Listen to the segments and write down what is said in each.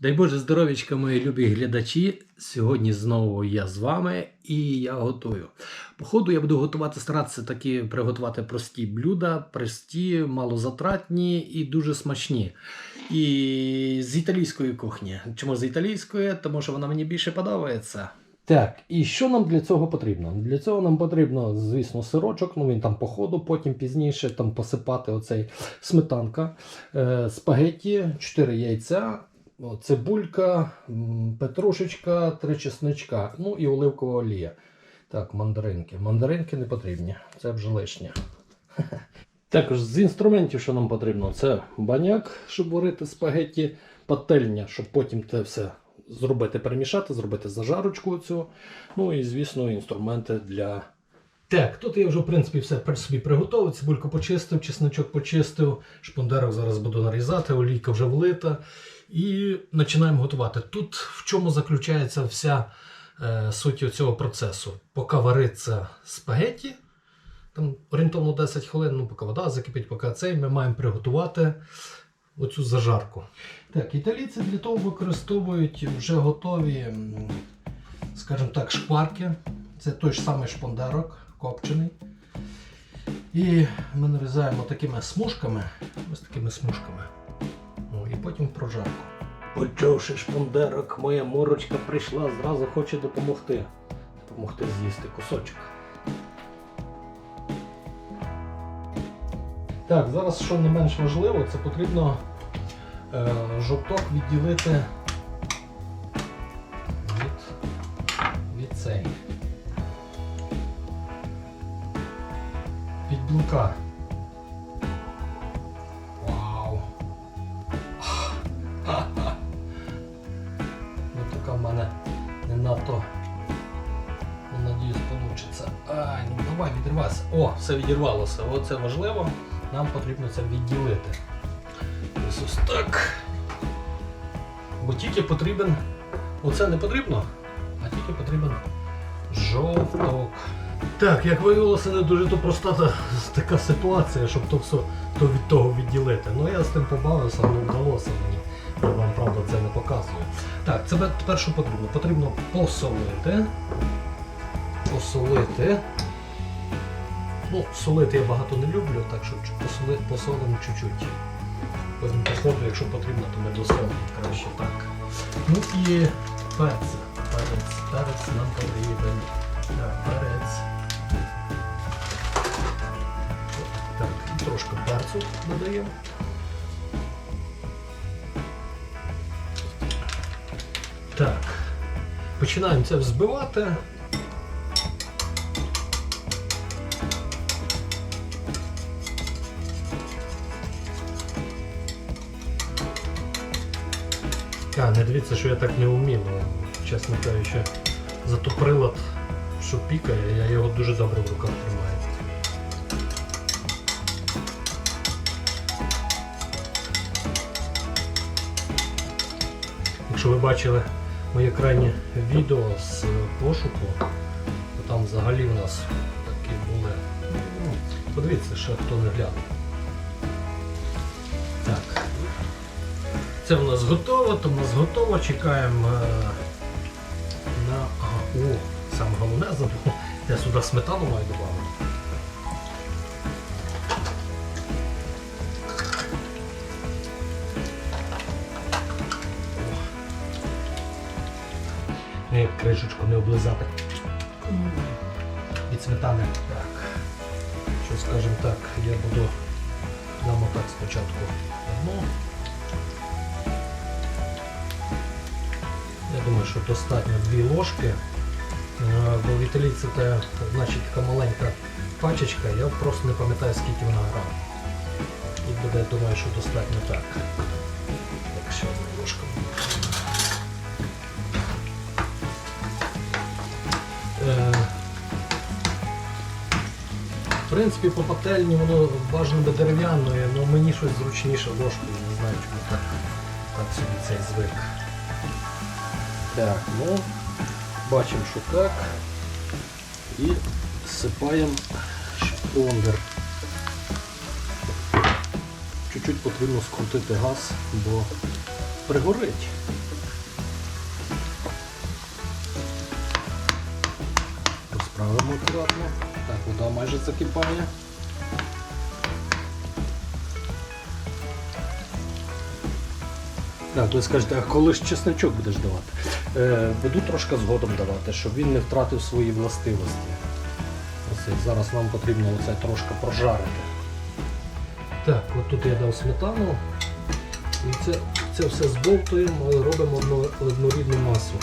Дай Боже здоров'ячка, мої любі глядачі. Сьогодні знову я з вами і я готую. Походу, я буду готувати, старатися такі приготувати прості блюда, прості, малозатратні і дуже смачні. І з італійської кухні. Чому з італійської? Тому що вона мені більше подобається. Так, і що нам для цього потрібно? Для цього нам потрібно, звісно, сирочок, ну він там по ходу, потім пізніше там посипати оцей сметанка, е, спагетті, 4 яйця, цибулька, петрушечка, 3 чесничка, ну і оливкова олія. Так, мандаринки. Мандаринки не потрібні, це вже лишнє. Також з інструментів, що нам потрібно, це баняк, щоб варити спагетті, пательня, щоб потім це все зробити, перемішати, зробити зажарочку цю. Ну і, звісно, інструменти для. Так, тут я вже, в принципі, все собі приготував. Цибульку почистив, чесночок почистив, шпондерок зараз буду нарізати, олійка вже влита. І починаємо готувати. Тут в чому заключається вся е, суть цього процесу. Поки вариться спагетті, там орієнтовно 10 хвилин, ну, поки вода закипить, поки цей, ми маємо приготувати оцю зажарку. Так, італійці для того використовують вже готові, скажімо так, шкварки. Це той ж самий шпондарок, копчений. І ми нарізаємо такими смужками, ось такими смужками. І потім прожарку. Почувши шпондерок, моя морочка прийшла, зразу хоче допомогти. Допомогти з'їсти кусочок. Так, зараз що не менш важливо, це потрібно е, жовток відділити від, від цей. Від білка. В мене не надто. Ну, надіюсь, вийде. Ай, ну давай відривайся. О, все відірвалося. Оце важливо. Нам потрібно це відділити. Ось так. Бо тільки потрібен. Оце не потрібно, а тільки потрібен жовток. Так, як виявилося, не дуже то проста та, така ситуація, щоб то все то від того відділити. Ну я з тим побавився, але вдалося мені. Вам правда це не показую. Так, це що потрібно? Потрібно посолити. Посолити. Ну, солити я багато не люблю, так що посоли, посолимо чуть-чуть. Потім посмотрю, якщо потрібно, то ми досолимо краще так. Ну і перець. Перець, перець нам потрібен. Так, перець. Так, трошки перцю додаємо. Так. Починаємо це взбивати. А, не дивіться, що я так не вмів, чесно кажучи, зато прилад, що пікає, я його дуже добре в руках тримаю. Якщо ви бачили моє крайнє відео з пошуку, там взагалі у нас такі були. Ну, подивіться, ще хто не глянув. Так. Це в нас готово, то в нас готово. Чекаємо е, на. О, саме головне забув. Я сюди сметану маю додати. Ні, кришечку не облизати. Від сметани. Так. Що скажемо так, я буду дамо так спочатку одну. Я думаю, що достатньо дві ложки. Е, Бо в італійці це значить така маленька пачечка, я просто не пам'ятаю скільки вона грам. Тут буде, думаю, що достатньо. Так, В принципі, по пательні воно бажано би дерев'яною, але мені щось зручніше ложкою, не знаю, чому так, так собі цей звик. Так, ну, бачимо, що так. І всипаємо шпондер. Чуть-чуть потрібно скрутити газ, бо пригорить. Правимо акуратно. Так, вода майже закипає. Так, ви скажете, а коли ж чесночок будеш давати? Е, буду трошки згодом давати, щоб він не втратив свої властивості. Ось зараз нам потрібно оце трошки прожарити. Так, от тут я дав сметану. І це, це все збовтуємо робимо однорідну масу.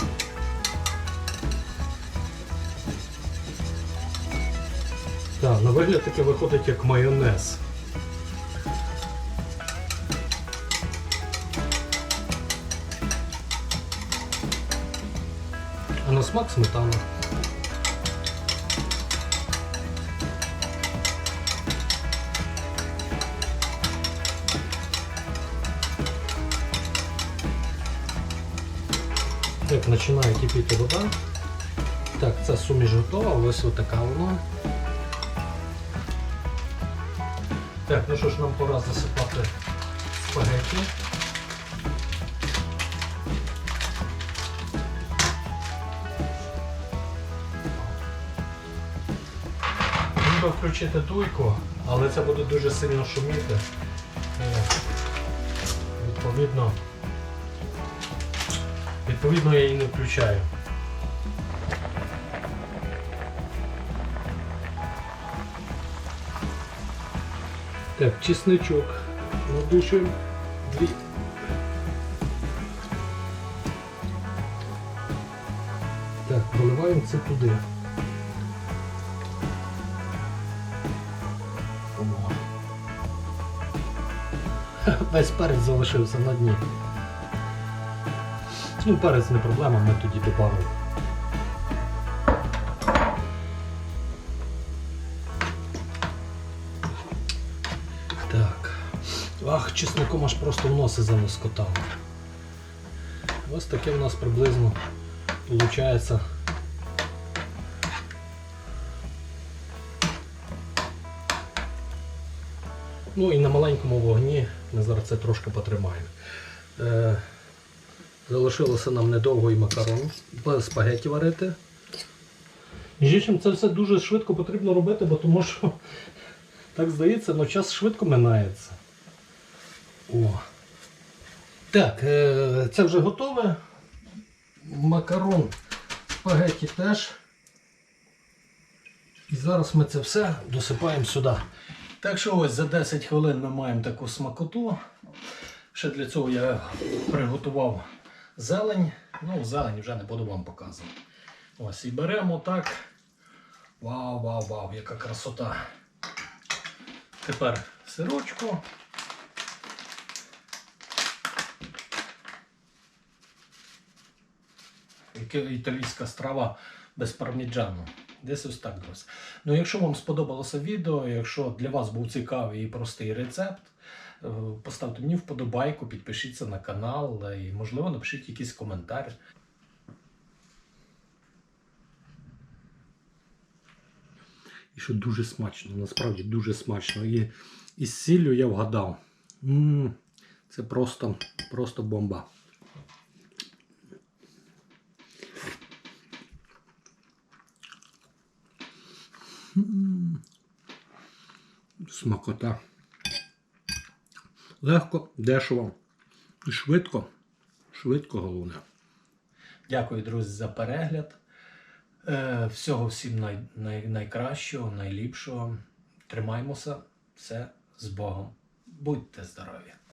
Так, на вигляд таке виходить як майонез. А на смак сметана. Так, починає кипіти вода. Так, ця суміш готова, ось отака вона. Так, ну що ж нам пора засипати спагетті. Треба включити туйку, але це буде дуже сильно шуміти. Е, Відповідно, відповідно я її не включаю. Так, чесничок. Надушуємо дві. Так, проливаємо це туди. Весь перець залишився на дні. Ну, перець не проблема, ми тоді добавимо. Ах, чесником аж просто в носи заноскотало. Ось таке в нас приблизно виходить. Ну і на маленькому вогні ми зараз це трошки потримаємо. Е, залишилося нам недовго і макарон, спагеті варити. Між іншим, це все дуже швидко потрібно робити, бо тому що так здається, але час швидко минається. О. Так, е, це вже готове. Макарон спагеті теж. І зараз ми це все досипаємо сюди. Так що ось за 10 хвилин ми маємо таку смакоту. Ще для цього я приготував зелень. Ну, зелень вже не буду вам показувати. Ось і беремо так. Вау, вау, вау, яка красота. Тепер сирочку. Італійська страва без парміджану. Десь ось так, друзі. Ну, якщо вам сподобалося відео, якщо для вас був цікавий і простий рецепт, е, поставте мені вподобайку, підпишіться на канал і, можливо, напишіть якийсь коментар. І що дуже смачно, насправді дуже смачно. І, і з сіллю я вгадав. м це просто, просто бомба. Смакота. Легко, дешево і швидко. Швидко головне. Дякую, друзі, за перегляд. Е, Всього всім най, най, найкращого, найліпшого. Тримаймося. Все з Богом. Будьте здорові!